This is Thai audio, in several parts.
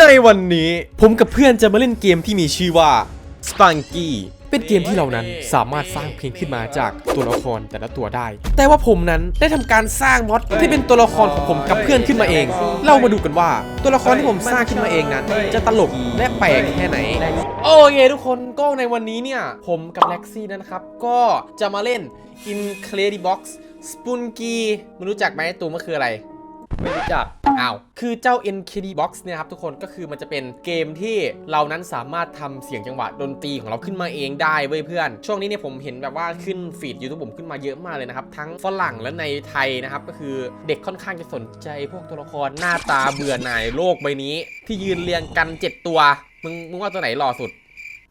ในวันนี้ผมกับเพื่อนจะมาเล่นเกมที่มีชื่อว่า Spunky เป็นเกมที่เรานั้นสามารถสร้างเพลงขึ้นมาจากตัวละครแต่ละตัวได้ แต่ว่าผมนั้นได้ทำการสร้างมอดที่เป็นตัวละครของผมกับเพื่อนขึ้นมาเอง เรามาดูกันว่าตัวละครที่ผมสร้างขึ้นมาเองนั้น จะตลกและแปลกแค่ไหน โอเคทุกคนก็ในวันนี้เนี่ย ผมกับเล็กซี่นะครับ ก็จะมาเล่น Incredibox Spunky มันรู้จักไหมตัวมันคืออะไร ไม่รู้จักอ้าวคือเจ้า NKD Box เนี่ยครับทุกคนก็คือมันจะเป็นเกมที่เรานั้นสามารถทำเสียงจังหวะดนตรีของเราขึ้นมาเองได้เว้ยเพื่อน ช่วงนี้เนี่ยผมเห็นแบบว่าขึ้นฟีดยูทูบผมขึ้นมาเยอะมากเลยนะครับ ทั้งฝรั่งและในไทยนะครับ ก็คือเด็กค่อนข้างจะสนใจพวกตัวละครหน้าตาเบื่อหน่ายโลกใบนี้ ที่ยืนเรียงกัน 7 ตัว มึงมึงว่าตัวไหนหล่อสุด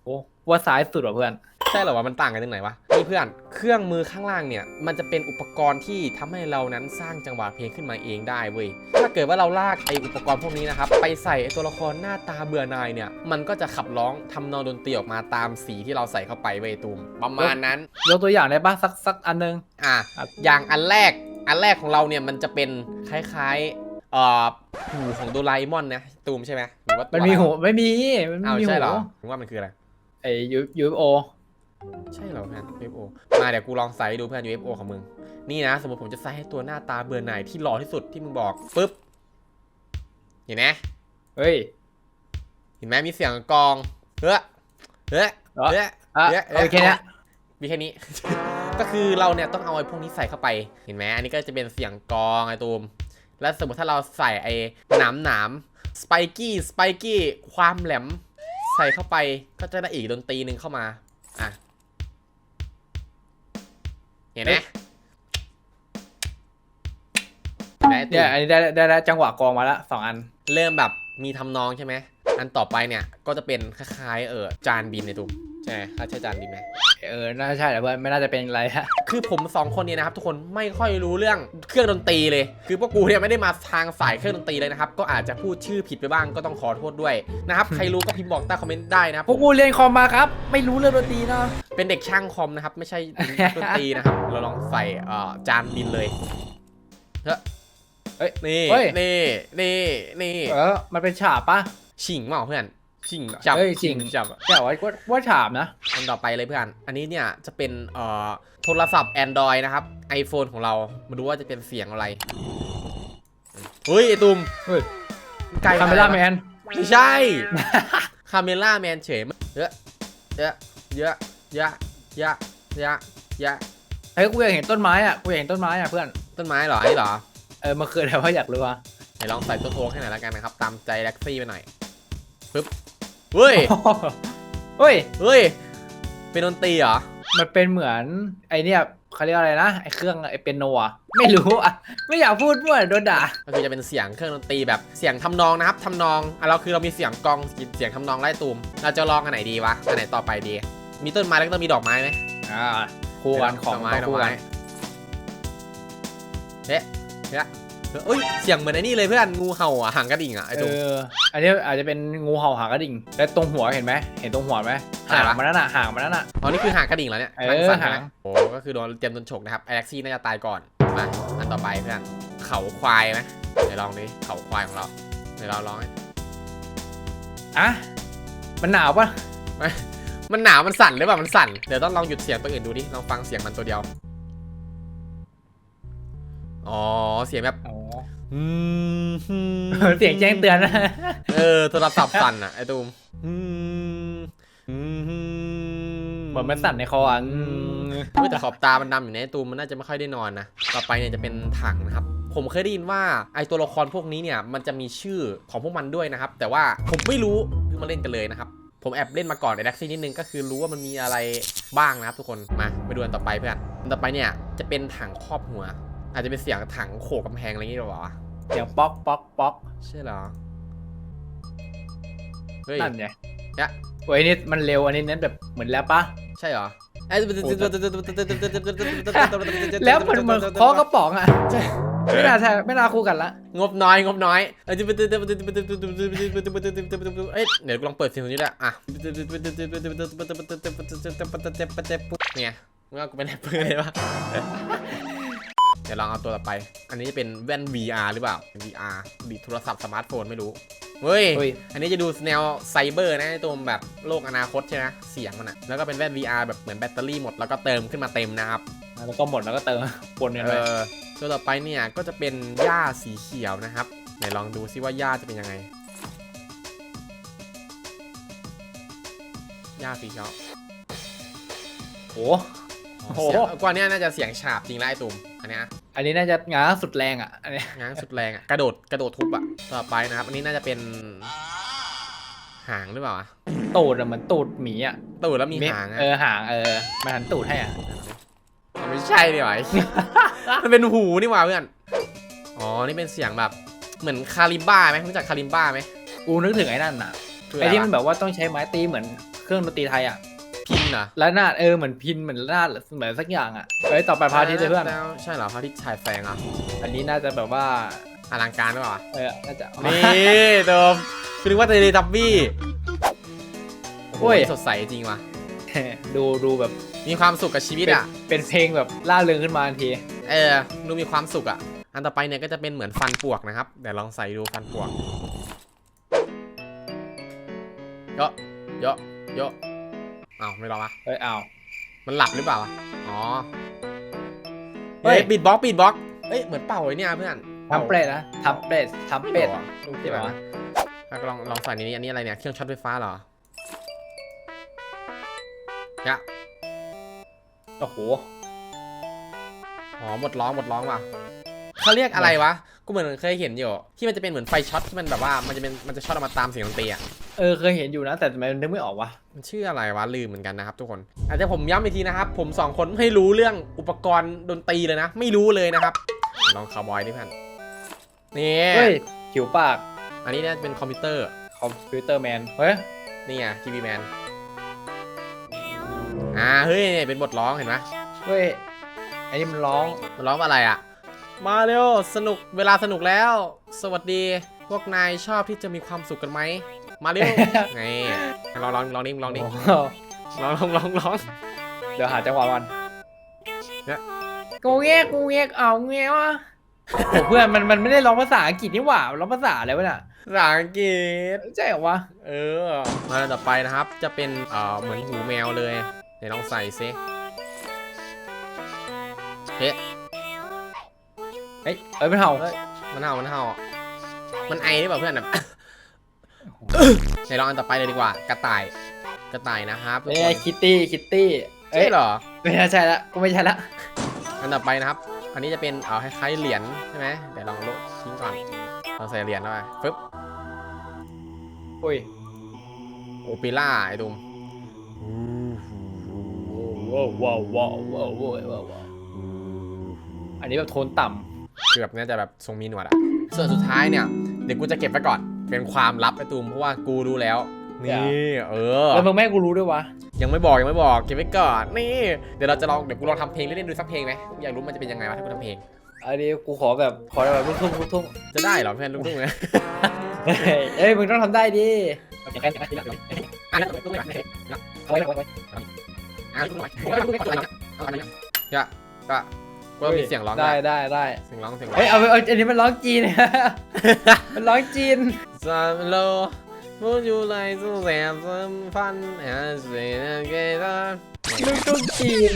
โอ้ว่าซ้ายสุดว่ะเพื่อน ใช่เหรอวะมันต่างกันตรงไหนวะนี่เพื่อนเครื่องมือข้างล่างเนี่ยมันจะเป็นอุปกรณ์ที่ทำให้เรานั้นสร้างจังหวะเพลงขึ้นมาเองได้เว้ยถ้าเกิดว่าเราลากไออุปกรณ์พวกนี้นะครับไปใส่ไอ้ตัวละครหน้าตาเบื่อหน่ายเนี่ยมันก็จะขับร้องทำนองดนตรีออกมาตามสีที่เราใส่เข้าไปเว้ยตูมประมาณนั้นยกตัวอย่างได้ปะสักสักอันนึงอะครับอย่างอันแรกอันแรกของเราเนี่ยมันจะเป็นคล้ายๆเอ่อหูของโดราเอมอนนะตูมใช่ไหมหรือว่ามันมีหูไม่มีมันอ้าวไม่มีใช่หูเหรอถึงว่ามันคืออะไรไอยูยูโอ ใช่เหรอเพื่อน UFO มาเดี๋ยวกูลองใส่ให้ดูเพื่อน UFO ของมึง นี่นะ สมมติผมจะใส่ให้ตัวหน้าตาเบื่อหน่ายที่หล่อที่สุดที่มึงบอกปุ๊บ เห็นไหมเฮ้ย เห็นไหมมีเสียงกลอง เฮ้อเฮ้อเหรอเฮ้ออะเฮ้อโอเคเนี้ยมีแค่นี้ ก็คือเราเนี่ยต้องเอาไอ้พวกนี้ใส่เข้าไป เห็นไหมอันนี้ก็จะเป็นเสียงกลองไอ้ตูม แล้วสมมติถ้าเราใส่ไอ้หนามหนามสไปกี้สไปกี้ความแหลม ใส่เข้าไปก็จะได้อีกดนตรีหนึ่งเข้ามา อะ เห็นไหมเห็นไหมตูเนี่ยมอันนี้ได้ได้ได้จังหวะกลองมาละสองอัน เริ่มแบบมีทำนองใช่ไหม อันต่อไปเนี่ยก็จะเป็นคล้ายๆเออจานบินในตูม ใช่ไหมถ้าใช่จานบินไหมเออ น่าใช่แหละเพื่อนไม่น่าจะเป็นอะไรฮะ คือผมสองคนเนี่ยนะครับทุกคนไม่ค่อยรู้เรื่องเครื่องดนตรีเลย คือพวกกูเนี่ยไม่ได้มาทางสายเครื่องดนตรีเลยนะครับ ก็อาจจะพูดชื่อผิดไปบ้างก็ต้องขอโทษด้วยนะครับ ใครรู้ก็พิมพ์บอกใต้คอมเมนต์ได้นะครับพวกกูเรียนคอมมาครับ ไม่รู้เรื่องดนตรีเนาะ เป็นเด็กช่างคอมนะครับ ไม่ใช่นักดนตรีนะครับ เราลองใส่เอ่อจานบินเลยเฮ้ยเฮ้ยนี่ เฮ้ย นี่ นี่ นี่ เออ มันเป็นฉาบปะฉิงเปล่าเพื่อน ฉิงจับเฮ้ยฉิง จับแต่ว่าว่าว่าฉาบนะ อันต่อไปเลยเพื่อน อันนี้เนี่ยจะเป็นเอ่อโทรศัพท์ Android นะครับ iPhone ของเรา มาดูว่าจะเป็นเสียงอะไร เฮ้ยไอตุมเฮ้ยไกลคาเมล่าแมนไม่ใช่ คาเมล่าแมนเฉยเยอะเยอะเยอะเยอะเยอะเยอะเยอะเฮ้ยกูอยากเห็นต้นไม้อะกูอยากเห็นต้นไม้อะเพื่อน ต้นไม้เหรอไอ้เหรอ เออมันคืออะไรวะอยากรู้อะไหนลองใส่ตัวโทงให้หน่อยแล้วกันนะครับ ตามใจแล็กซี่ไปหน่อยปึ๊บ เฮ้ย เฮ้ย เฮ้ย เป็นดนตรีเหรอ มันเป็นเหมือนไอเนี่ยเขาเรียกอะไรนะไอเครื่องไอเปียโนอะไม่รู้อะไม่อยากพูดมั่วเดี๋ยวโดนด่าก็คือจะเป็นเสียงเครื่องดนตรีแบบเสียงทำนองนะครับทำนองอะเราคือเรามีเสียงกลองเสียงทำนองไล่ตูมเราจะลองอันไหนดีวะอันไหนต่อไปดี มีต้นไม้แล้วก็ต้องมีดอกไม้ไหมอ่าคู่กันของดอกไม้ต้องดอกคู่กัไม้นเอ๊ะเอ๊ะ เอ้ยเสียงเหมือนไอ้นี่เลยเพื่อนงูเห่าอะหางกระดิ่งอะไอ้เอตูมออันนี้อาจจะเป็นงูเห่าหางกระดิ่งแล้วตรงหัวเห็นไหมเห็นตรงหัวไหมอะไรหางวะมันนั่นน่ะหางมันนั่นน่ะ อ๋อนี่คือหางกระดิ่งแล้วเนี่ยเออสั่นๆหาง นะโอ้ก็คือโดนเตรียมโดนฉกนะครับไอแล็กซี่น่าจะตายก่อนมาอันต่อไปเพื่อนเขาควายไหมเดี๋ยวลองดิเขาควายของเราเดี๋ยวเราลองให้อะมันหนาวปะมันหนาวมันสั่นหรือเปล่ามันสั่นเดี๋ยวต้องลองหยุดเสียงตัวอื่นดูดิลองฟังเสียงมันตัวเดียวอ๋อเสียงแบบ อ๋อ อืมเสียงแจ้งเตือนนะเออโทรศัพท์สั่นอะไอ้ตูมอืมอืมเหมือนมันสั่นในคออะอืมเฮ้ยแต่ขอบตามันดำอยู่ในะไอ้ตูมมันน่าจะไม่ค่อยได้นอนนะต่อไปเนี่ยจะเป็นถังนะครับ ผมเคยได้ยินว่าไอตัวละครพวกนี้เนี่ยมันจะมีชื่อของพวกมันด้วยนะครับ แต่ว่าผมไม่รู้เพิ่งมาเล่นกันเลยนะครับ ผมแอบเล่นมาก่อนในแด็กซี่นิดนึงก็คือรู้ว่ามันมีอะไรบ้างนะครับทุกคนมาไปดูอันต่อไปเพื่อนอันต่อไปเนี่ยจะเป็นถังครอบหัว อาจจะเป็นเสียงถังโขกกำแพงอะไรอย่างงี้หรอวะเสียงป๊อกป๊อกป๊อกใช่เหรอ เฮ้ย นั่นไงยะโอ้ยนี่มันเร็วอันนี้เน้นแบบเหมือนแล้วปะ ใช่เหรอแล้วมันเหมือนเคอกระป๋องอะไม่น่าใช่ไม่น่าคู่กันละ งบน้อยงบน้อยเอ้ยเดี๋ยวลองเปิดเสียงตรงนี้ด้วยอะเนี่ยมึงเอากูเป็นแรปเปอร์เลยปะ เดี๋ยวลองเอาตัวต่อไป อันนี้จะเป็นแว่น VR หรือเปล่า VR ดีโทรศัพท์สมาร์ทโฟนไม่รู้ เฮ้ย เฮ้ย อันนี้จะดูแนวไซเบอร์นะไอ้ตัวแบบโลกอนาคตใช่ไหมเสียงมันอะแล้วก็เป็นแว่น VR แบบเหมือนแบตเตอรี่หมดแล้วก็เติมขึ้นมาเต็มนะครับ แล้วก็หมดแล้วก็เติม ปนกันเอไปอตัวต่อไปเนี่ยก็จะเป็นหญ้าสีเขียวนะครับ ไหนลองดูซิว่าหญ้าจะเป็นยังไง หญ้าสีเขียวโอ้อ๋อ โอ้โห เสียงกว่าเนี้ยน่าจะเสียงฉาบจริงแล้วไอ้ตุ่มอันเนี้ยอันนี้น่าจะง้างสุดแรงอะอันเนี้ยง้างสุดแรงอะกระโดดกระโดดทุบอะต่อไปนะครับ อันนี้น่าจะเป็น หางหรือเปล่าอะตูดอะเหมือนตูดหมีอะตูดแล้วมีหางอะเออหางเออมันหันตูดให้อะอ๋อไม่ใช่ดีกว่าไอ้ มันเป็นหูนี่หว่าเพื่อนอ๋อนี่เป็นเสียงแบบเหมือนคาริมบ้าไหมรู้จักคาริมบ้าไหมกูนึกถึงไอ้นั่นน่ะคือไอ้อะไรที่มันวะแบบว่าต้องใช้ไม้ตีเหมือนเครื่องดนตรีไทยอะ พินเหรอแล้วนาดเออเหมือนพินเหมือนนาดเหมือนสักอย่างอะเอ้ยต่อไปพระอาทิตย์เลยเพื่อนแล้วใช่เหรอพระอาทิตย์ฉายแสงเหรอะอันนี้น่าจะแบบว่าอลังการหรือเปล่าเออน่าจะนี่โดมคือนึกว่าเทเลทับบี้โอ้โอ้ยยสดใสจริงว่ะดูดูแบบมีความสุขกับชีวิตเป็นอะ เป็นเพลงแบบล่าเริงขึ้นมาทันที เออ ดูมีความสุขอะ อันต่อไปเนี่ยก็จะเป็นเหมือนฟันปวกนะครับ เดี๋ยวลองใส่ดูฟันปวกเยอะเยอะเยอะ อ้าวไม่รอวะเฮ้ยอ้าวมันหลับหรือเปล่าวะอ๋อเฮ้เฮ้ยยบีดบ็อกบีดบ็อกเฮ้ยเหมือนเป่าไอ้เนี่ยเพื่อนทำเป็ดนะทำเป็ดทำเป็ดลูกใช่ที่ไหแบมบวะอะลองลองใส่ในนี้อันนี้อะไรเนี่ยเครื่องช็อตไฟฟ้าเหรอเนี่ยโอ้โหอ๋อหมดร้องหมดร้องว่ะเขาเรียกอะไรวะ กูเหมือนเคยเห็นอยู่ ที่มันจะเป็นเหมือนไฟช็อตที่มันแบบว่ามันจะเป็นมันจะช็อตออกมาตามเสียงดนตรีอะ เออเคยเห็นอยู่นะ แต่ทำไมมันนึกไม่ออกวะ มันชื่ออะไรวะลืมเหมือนกันนะครับทุกคนอาจจะผมย้ำอีกทีนะครับ ผมสองคนไม่รู้เรื่องอุปกรณ์ดนตรีเลยนะ ไม่รู้เลยนะครับลองคาร์บอยดิเพื่อนนี่เฮ้ยผิวปาก อันนี้เนี่ยเป็นคอมพิวเตอร์คอมพิวเตอร์แมน เฮ้ย นี่ไงทีวีแมนอ่าเฮ้ยเนี่ยเป็นบทร้องเห็นไหมเฮ้ยไอ้นี่มันร้องมันร้องว่าอะไรอะ มาเร็วสนุกเวลาสนุกแล้ว สวัสดีพ วกนายชอบที่จะมีความสุขกันไหม มาเร็วไงลองลองลองนี่ลองนี่โอ้โหลองลองลองลองเดี๋ยวหาจังหวะมันเนี่ยกูแงกกูแงกเอาแงวะโอ้เพื่อนมันมันไม่ได้ร้องภาษาอังกฤษนี่หว่ามันร้องภาษาอะไรวะน่ะภาษาอังกฤษใช่เหรอวะเออ มาต่อไปนะครับ จะเป็นเอ่อเหมือนหูแมวเลยเดี๋ยวลองใส่ซิเฮ้เฮ้ยเอ้ยมันเห่ามันเห่ามันเห่า มันไอหรือเปล่าเพื่อนแบบเดี๋ยวลองอันต่อไปเลยดีกว่า กระต่าย กระต่ายนะครับทุกไม่คใช่นคิตตี้คิตตี้เอ้ใช่ยเหรอ ไม่ใช่ละกูไม่ใช่ละอันต่อไปนะครับ อันนี้จะเป็นเอ่อคล้ายๆเหรียญใช่ไหมเดี๋ยวลองโลดทิ้งก่อนลองใส่เหรียญเข้าไปปึ๊บ อุ้ยโอเปร่าไอ้ดุมว้าวว้าวว้าวว้าวว้าวว้าวว้าวอันนี้แบบโทนต่คือแบบน่าจะแบบทรงมีหนวดอะ ส่วนสุดท้ายเนี่ยเดี๋ยวกูจะเก็บไว้ก่อน เป็นความลับไอ้ตูมเพราะว่ากูรู้แล้ว นี่เออำแล้วมึงแม่ให้กูรู้ด้วยวะยังไม่บอกยังไม่บอกเก็บไว้ก่อนนี่เดี๋ยวเราจะลองเดี๋ยวกูลองทำเพลงเล่นๆดูสักเพลงไหมอยากรู้มันจะเป็นยังไงวะถ้ากูทำเพลงอันนี้กูขอแบบขอแบบลูกทุ่งลูกทุ่งจะได้เหรอเพื่อนลูกทุ่งเนี่ยเฮ้ยเอ้ยมึงต้องทำได้ดิอย่างนั้นอะแล้วลูก ทุ่งเนี่ยเอาไว้เอาไว้อะลูกทุ่งเนี่ยลูกทุ่งเนี่ยเอาอันนี้ก็ก็ก็มีเสียงร้องได้ได้ได้ได้เสียงร้องเสียงร้องเฮ้ยเอาเอาอันนี้มันร้องจีนมันร้องจีนซาโลพูดอยู่ไรสู้แสบสัมพันธ์อะเสียงเกตาลูกทุ่งจีน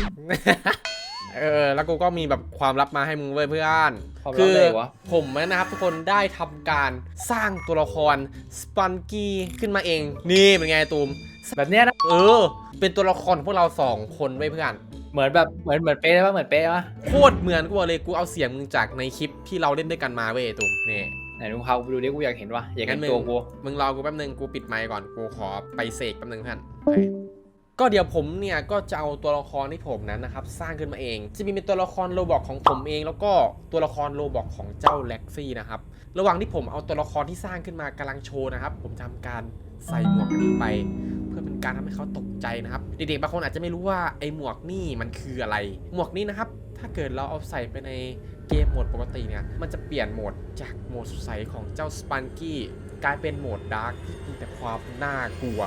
เออแล้วกูก็มีแบบความลับมาให้มึงเว้ยเพื่อนความลับคือะไรวะผมนะครับทุกคนได้ทำการสร้างตัวละครสปันกี้ขึ้นมาเอง นี่เป็นไงตูมแบบเนี้ยนะเออ เป็นตัวละครของพวกเราสองคนไว้ยเพื่อน เหมือนแบบเหมือนเหมือนเป๊ะปะเหมือนเป๊ะปะโคตรเหมือนกูบอกเลยกูเอาเสียงมึงจากในคลิปที่เราเล่นด้วยกันมาเว้ยตูมนี่ไหนลุงพากูไปดูดิกูอยากเห็นว่ะอยากเห็นงั้นมึงตัวกูมึงรอกูแป๊บนึงกูปิดไมค์ก่อนกูขอไปเสกแป๊บนึงเพื่อนไปก็เดี๋ยวผมเนี่ยก็จะเอาตัวละครที่ผมนั้นนะครับสร้างขึ้นมาเอง จะมีเป็นตัวละครโรบอกของผมเอง แล้วก็ตัวละครโรบอกของเจ้าแล็กซี่นะครับระหว่างที่ผมเอาตัวละครที่สร้างขึ้นมากำลังโชว์นะครับ ผมจะทำการใส่หมวกอันนี้ไปเพื่อเป็นการทำให้เขาตกใจนะครับ เด็กๆบางคนอาจจะไม่รู้ว่าไอ้หมวกนี่มันคืออะไร หมวกนี้นะครับ ถ้าเกิดเราเอาใส่ไปในเกมโหมดปกติเนี่ย มันจะเปลี่ยนโหมดจากโหมดสดใสของเจ้าสปันกี้กลายเป็นโหมดดาร์กที่มีแต่ความน่ากลัว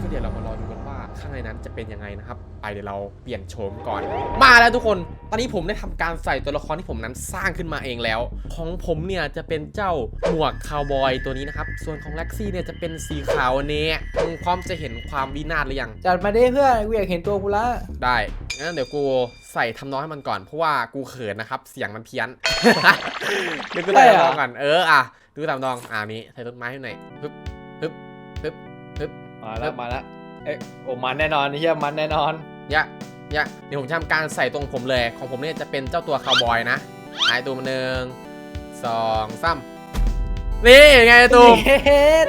ก็เดี๋ยวเรามารอดูกัน ข้างในนั้นจะเป็นยังไงนะครับไปเดี๋ยวเราเปลี่ยนโฉมก่อน มาแล้วทุกคน ตอนนี้ผมได้ทำการใส่ตัวละครที่ผมนั้นสร้างขึ้นมาเองแล้ว ของผมเนี่ยจะเป็นเจ้าหมวกคาวบอยตัวนี้นะครับ ส่วนของแล็กซี่เนี่ยจะเป็นสีขาวเนี้มึงพร้อมจะเห็นความวินาศหรือยังจัดมาดิเพื่อนกูอยากเห็นตัวกูละได้งั้นเดี๋ยวกูใส่ทำน้องให้มันก่อนเพราะว่ากูเขินนะครับเสียงมันเพี้ยนเดี๋ยวกูใส่ทำน้องก่อนเอออะดูทำน้องอ่านี้ใส่ต้นไม้ให้หน่อยปึ๊บปึ๊บปึ๊บปึ๊บมาแล้วมาแล้ว เอ้ยโอ้มันแน่นอนเฮียมันแน่นอนยะยะเดี๋ยวผมจะทำการใส่ตรงผมเลย ของผมเนี่ยจะเป็นเจ้าตัวคาวบอยนะหายตัวมาหนึ่งสองสามนี่ไงตูมเฮ็ด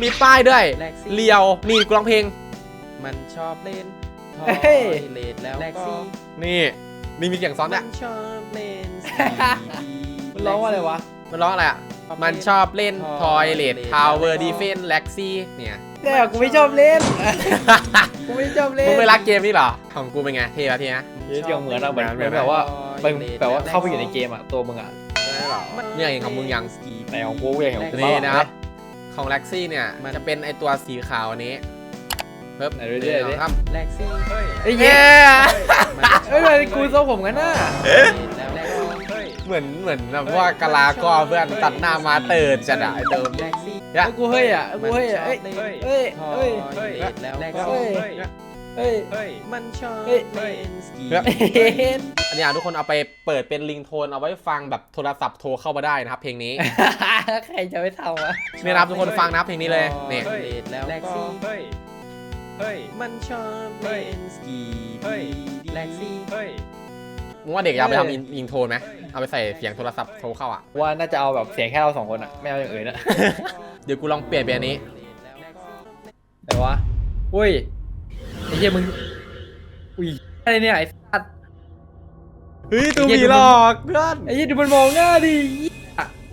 มีป้ายด้วย แล็กซี่ เลียวนี่กูร้องเพลง มันชอบเล่นทอเฮ้ยยเลดแล้วแล็กก็ซี่ นี่นี่มีเสียงซ้อนมัเนี่ยนชอบเล่นมันร้องว่าอะไรวะ มันร้องอะไรอะ มันชอบเล่นทอยเลดทาวเวอร์ดีเฟนแล็กซี่เนี่ย แต่กูไม่ชอบเล่น กูไม่ชอบเล่นมึงไม่รักเกมนี่เหรอ ของกูเป็นไงเท่ปะเท่นะเดี๋ยวเหมือนอะเหมือนเหมือนแบบว่าทอยมันเลดแบบว่าแล้วเข้าไปอยู่ในเกมอะตัวมึงอะได้เหรอเนี่ยเองของมึงยังในของกูอยากเห็นของกูนี่บ้างนะครับของแล็กซี่เนี่ยมันจะเป็นไอตัวสีขาวอันนี้เพิ่มไหนดูดิดิครับแล็กซี่ไอ้เย้เหี้ยเอ้ยทำไมกูทรงผมกันน่ะแล้วแล้วก็ เหมือนเหมือนแบบว่ากะลาก็เพื่อนตัดหน้ามาเติร์ดจะได้เติมแล็กซี่ยะเอ้ยกูเฮ้ยอะเอ้ยกูเฮ้ยอะเอ้ยมันชอบเอ้ยทอเอ้ยยเลดแล้วแล็กก็ซี่เอ้ยมันชอบเฮ้ยเล่นสกีเฮ้ยเห็นอันนี้อะทุกคนเอาไปเปิดเป็นลิงโทนเอาไว้ฟังแบบโทรศัพท์โทรเข้ามาได้นะครับ เพลงนี้ใครจะไปทำวะนี่นะครับทุกคนฟังนะครับเพลงนี้เลยเนี่ยทอเลดแล้วแล็กก็ซี่เฮ้ยเฮ้ยมันชอบเล่นสกีเฮ้ยแล็กซี่เฮ้ย มึงว่าเด็กจะเอาไปทำลิงโทนไหมเอาไปใส่เสียงโทรศัพท์โทรเข้าอะ ว่าน่าจะเอาแบบเสียงแค่เราสองคนอะไม่เอาอย่างอื่นอะ เดี๋ยวกูลองเปลี่ยนเป็นอันนี้ แต่ว่าอุ้ยไอ้เหี้ยมึงอุ้ยอะไรเนี่ยไอ้สัตว์เฮ้ยตัวไอ้มีเหี้ยหลอกเพื่อน ไอ้เหี้ยดูมันมองหน้าดิ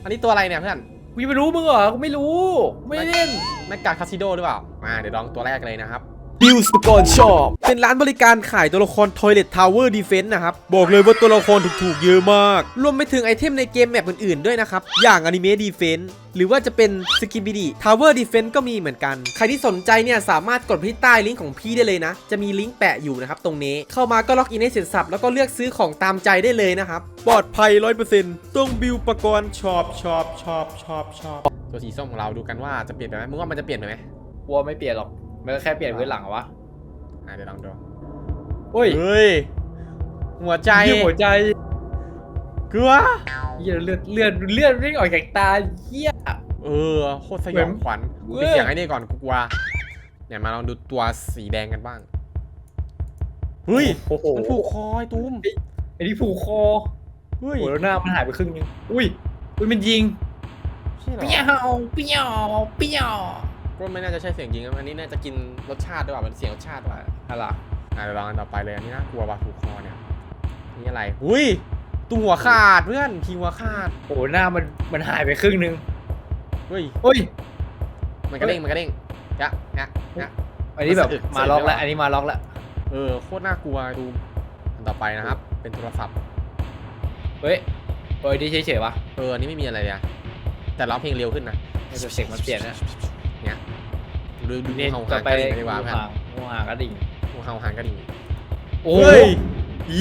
อันนี้ตัวอะไรเนี่ยเพื่อน กูยังไม่รู้มึงเหรอกูไม่รู้กูไม่ได้เล่น หน้ากากคาสิโดหรือเปล่า มาเดี๋ยวลองตัวแรกเลยนะครับ ดิวสปอนชอปเป็นร้านบริการขายตัวละคร Toilet Tower Defense นะครับ บอกเลยว่าตัวละครถูกๆ เยอะมาก รวมไปถึงไอเทมในเกมแมปอื่นๆ ด้วยนะครับ อย่าง Anime Defense หรือว่าจะเป็น s k i b i d y Tower Defense ก็มีเหมือนกัน ใครที่สนใจเนี่ย สามารถกดที่ใต้ลิงก์ของพี่ได้เลยนะ จะมีลิงก์แปะอยู่นะครับ ตรงนี้ เข้ามาก็ล็อกอินให้เสร็จสับ แล้วก็เลือกซื้อของตามใจได้เลยนะครับ ปลอดภัย 100%ต้องบิวปกรณ์ชอบชอบชอบชอบชอบตัวสีส้มของเราดูกันว่าจะเปลี่ยนไปไหมมึงว่ามันจะเปลี่ยนไปไหมกลัวไม่เปลี่ยนหรอก มันก็แค่เปลี่ยนพื้นหลังอะวะอะเดี๋ยวลองดูอุ้ยเฮ้ย หัวใจเหี้ยหัวใจกลัวเหี้ยเลือดเลือดเลือดวิ่งออกจากตาเหี้ย เออโคตรสยองขวัญเหมืกูอนปิดเสียงไอ้นี่ก่อนกูกลัวเนี่ยมาลองดูตัวสีแดงกันบ้างเฮ้ยโอ้โหมันผูกคอไอ้ตุ้มไอ้ที่ผูกคอเฮ้ยโอ้โหแล้วหน้ามันหายไปครึ่งนึงอุ้ยอุ้ยมันยิง ใช่เหรอ เปี้ยวเปี้ยวเปี้ยว ก็ไม่น่าจะใช่เสียงจริงนะอันนี้น่าจะกินรสชาติด้วยว่ะมันเสียงรสชาติด้วยอะไรอะเดี๋ยวลองอันต่อไปเลยอันนี้น่ากลัวว่ะผูกคอเนี่ยนี่อะไรอุ้ยตัวหัวขาดเพื่อนทีหัวขาดโอ้โหหน้ามันมันหายไปครึ่งนึงเฮ้ยเฮ้ยมันกระเด้งมันกระเด้งยะยะยะอันนี้แบบมันสะอึกมาล็อกแล้วสะอึกอันนี้มาล็อกแล้วเออโคตรน่ากลัวดูอันต่อไปนะครับ เป็นโทรศัพท์เฮ้ยเฮ้ยดีเฉยๆวะเอออันนี้ไม่มีอะไรเลยอะแต่ร้องเพลงเร็วขึ้นนะไอ้เสียงมันเปลี่ยนนะเนี่ย ดูดูนี่เห่าจะหางไปกระดิ่งกันดีกว่างูเพื่อนหางงูหางกระดิ่งงูเห่าหางกระดิ่งโอ้เฮ้ย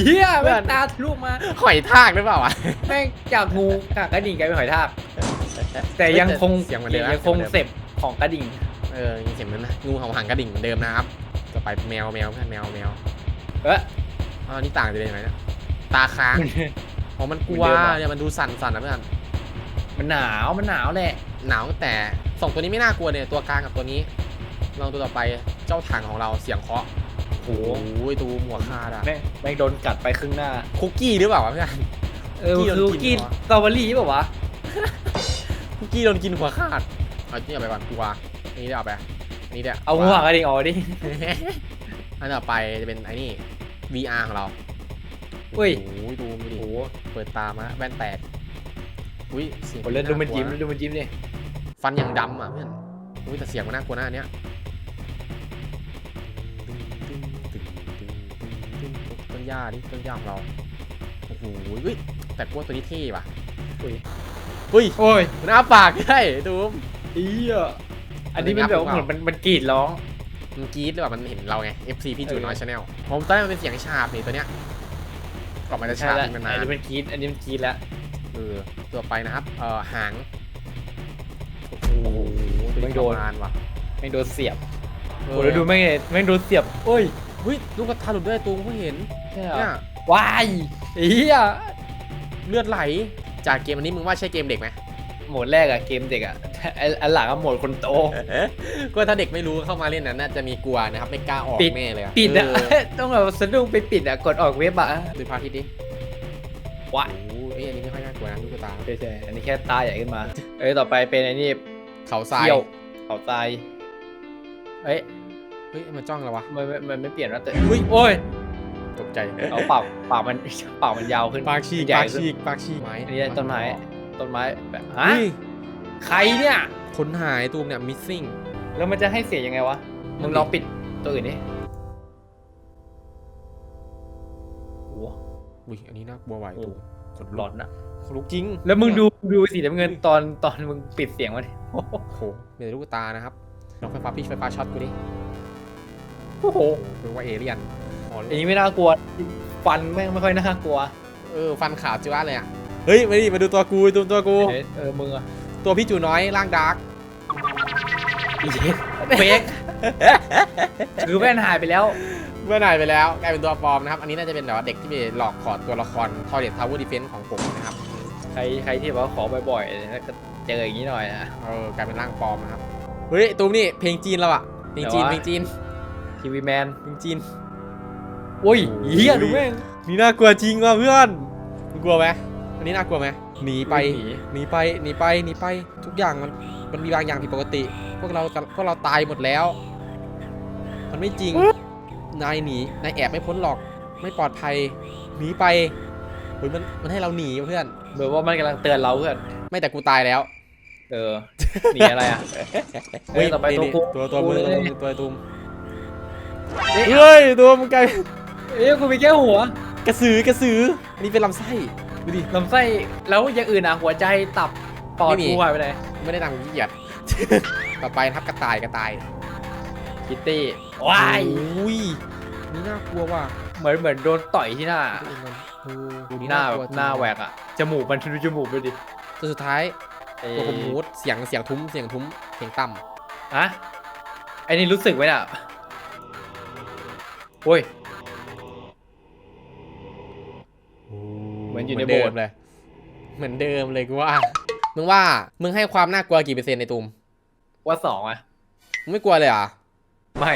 เหี้ยเพื่แม่อนงตาทะลุมา หอยทากหรือเปล่าวะ แม่งจากงูหางกระดิ่งกลายเป็นหอยทาก แต่ยังคงเสียงเหมือนเดิมนะ ยังคงเสพของกระดิ่งเออยังเสียงเหมือนนะงูเห่าหางกระดิ่งเหมือนเดิมนะครับต่อไปแมวแมวเพื่อนแมวแมวเอ้ยอ๋อนี่ต่างจะเป็นยังไงนะตาค้างอ๋อมันกลัวเหมือนเดิมอะ เนี่ยมันดูสั่นสั่นนะเพื่อนมันหนาวมันหนาวแหละหนาวแต่สองตัวนี้ไม่น่ากลัวเนี่ยตัวกลางกับตัวนี้ ลองตัวต่อไปเจ้าถังของเราเสียงเคาะโอ้โอ้โหโหตัวหัวขาดอะแม่งแม่งโดนกัดไปครึ่งหน้า คุกกี้หรือเปล่าวะเพื่อน เออกี้โดนคือกิกินนเหรอสตรอเบอรี่เปล่าวะคุกกี้โดนกินหัวขาดเอาที่เอาไปก่อนกลัวอันนี้เดี๋ยวเอาไปอันนี้เดี๋ยวเอางูหางกระดิ่งออกดิอันต่อไปจะเป็นไอ้นี่ VR ของเราอุ้ยโอ้โหดูมีดิโอ้โหเปิดตามาแว่นแตกอุ้ยเสียงคนเล่นดูมันยิ้มากลัวดูมันยิ้มดิฟันอย่างดำอะเพื่อนอุ้ยแต่เสียงมันน่ากลัวนะอันเนี้ย หญ้าดิต้นหญ้าของเราโอ้โหอุ้ยแต่กลัวตัวนี้เท่ว่ะอุ้ยอุ้ยโอ้ยมันอ้าปากได้ตูมอีอะอันนี้มันแบบว่าเหมือนมันมันกรีดร้องมันกรี๊ดหรือเปล่ามันเห็นเราไง FC พี่จูน้อยชาแนลผมตอนแรกมันเป็นเสียงฉาบนี่ตัวเนี้ยกล่องมันจะใช่ฉาบแล้วมันอันานนี้มันกรีดอันนี้มันกรีดแล้วเออตัวไปนะครับเอ่อหางโอ้โหตัวไม่นี้โดนทรมานว่ะแม่งโดนเสียบเอโอ้อแล้วดูแม่งเนี่ยแม่งโดนเสียบโอ้ย เฮ้ยลูกกระทาหลุดด้วยตูมเพิ่งเห็นใช่เหรอเนี่ยวายอีอะเลือดไหลจากเกมอันนี้มึงว่าใช่เกมเด็กไหมโหมดแรกอะเกมเด็กอะไอ้อันหลังอะโหมดคนโต ก็ถ้าเด็กไม่รู้เข้ามาเล่นนั้นน่าจะมีกลัวนะครับไม่กล้าออกปิด แม่เลยอะปิดอะเออต้องแบบสะดุ้งไปปิดอะกดออกเว็บอะดูพระอาทิตย์ดิวายโอ้โหเอ้ยอันนี้ไม่ค่อยน่ากลัวนะลูกตาใช่ใช่อันนี้แค่ตาใหญ่ขึ้นมา เอ้ยต่อไปเป็นไอ้นี่เขาทรายเที่ยวเขาทรายเอ้ย เฮ้ยมันจ้องเราวะมันมันมันไม่เปลี่ยนแล้วแต่เฮ้ยโอ้ยตกใจเอาปากปากมันปากมันยาวขึ้นปากฉีกใหญ่ปากขึ้นฉีกปากฉีกไม้อันนี้ต้นไม้ต้นไม้แบบฮะเฮ้ยใครเนี่ยคนหายตูมเนี่ย missing แล้วมันจะให้เสียงยังไงวะมึงลองปิดตัวอื่นดิโอ้โหอุ้ยอันนี้น่ากลัวไหวโอ้ตูมขนหลอนอะขนลุกจริง แล้วมึงดูดูสีน้ำเงินตอนตอนมึงปิดเสียงมันดิโอ้โหโอ้โหมีแต่ลูกตานะครับลองไฟฟ้าพี่ไฟฟ้าช็อตกูดิ โอ้โหหรือว่าเอเลี่ยนอ๋ออันนี้ไม่น่ากลัว ฟันแม่งไม่ค่อยน่ากลัว เออฟันขาวจ้วะเลยอะ เฮ้ยมาดิมาดูตัวกูดูตัวกูเอ้ยเออมึงอะตัวพี่จูน้อยร่างดาร์กเฟกคือแว่นหายไปแล้วเมื่อไหร่ไปแล้วกลายเป็นตัวปลอมนะครับ อันนี้น่าจะเป็นแบบว่าเด็กที่ไปหลอกขอดตัวละครทอร์เรตทาวเวอร์ดิเฟนส์ของผมนะครับ ใครใครที่แบบว่าขอบ่อยๆแล้วก็เจออย่างนี้หน่อยนะเออกลายเป็นร่างปลอมนะครับ เฮ้ยตูมนี่เพลงจีนเราอะเพลงจีนแต่ว่าเพลงจีน ทีวีแมนเพลงจีนอุ้ยโอ้ยเฮียดูแม่งนี่น่ากลัวจริงว่ะเพื่อนมึงกลัวไหมอันนี้น่ากลัวไหมหนีไปหนีหนีไปหนีไปหนีไปทุกอย่างมันมันมีบางอย่างผิดปกติ พวกเราจะพวกเราตายหมดแล้ว มันไม่จริงนายหนีนายแอบไม่พ้นหรอกไม่ปลอดภัยหนีไปเฮ้ยมันมันให้เราหนีเพื่อนเหมือนว่ามันกำลังเตือนเราเพื่อนไม่แต่กูตายแล้ว เออหนีอะไรอะเฮ้ยต่อไปนี่ตัวกูตัวตัวมือกูตัวเลยมือตัวตุ้ม เอ๊ะเฮ้ยตัวมึงกลายเอ้ยกูมีแค่หัว กระสือกระสืออันนี้เป็นลำไส้ดูดิ ลำไส้ แล้วอย่างอื่นอะ หัวใจ ตับ ปอดไม่มี กูหายไปไหนไม่ได้ดังขี้เกียจต่อไปนะครับกระต่ายกระต่ายคิตตี้ว้ายอุ้ยนี่น่ากลัวว่ะเหมือนเหมือนโดนต่อยที่หน้าตัวเองมันโอ้ดูนี่หน้าน่ากแบลัวบจริงหน้าแหวกอะ จมูกมันดูจมูกไปดิตัวสุดท้ายเอ้ยตัวผมมูดเสียงเสียงทุ้มเสียงทุ้มเสียงต่ำฮะไอ้นี่รู้สึกไหมน่ะ โอ้ย เหมือนอยู่ในโบสถ์เดิมเลย เหมือนเดิมเลยกูว่า มึงว่า มึงให้ความน่ากลัวกี่เปอร์เซ็นต์ในตูมว่าสองอะมึงไม่กลัวเลยเหรอไม่